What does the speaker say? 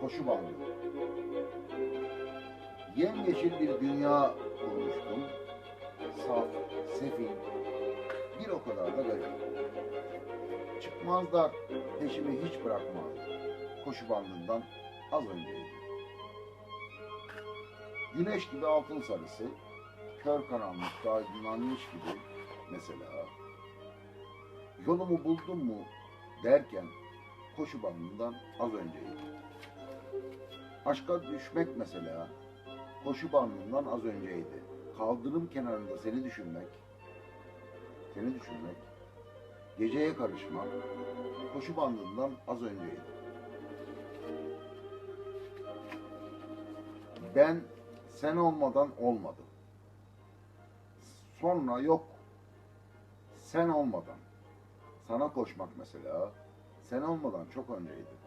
koşu bandı. Yemyeşil bir dünya kurmuştum. Saf, sefil, bir o kadar da garip. Çıkmazlar peşimi hiç bırakmaz. Koşu bandından az önceydi. Güneş gibi altın sarısı, kör karanlıkta aydınlanmış gibi mesela. Yolumu buldum mu derken koşu bandından az önceydi. Aşka düşmek mesela koşu bandından az önceydi. Kaldırım kenarında seni düşünmek, seni düşünmek, geceye karışmak koşu bandından az önceydi. Ben sen olmadan olmadım. Sonra yok. Sen olmadan. Sana koşmak mesela sen olmadan çok önceydi.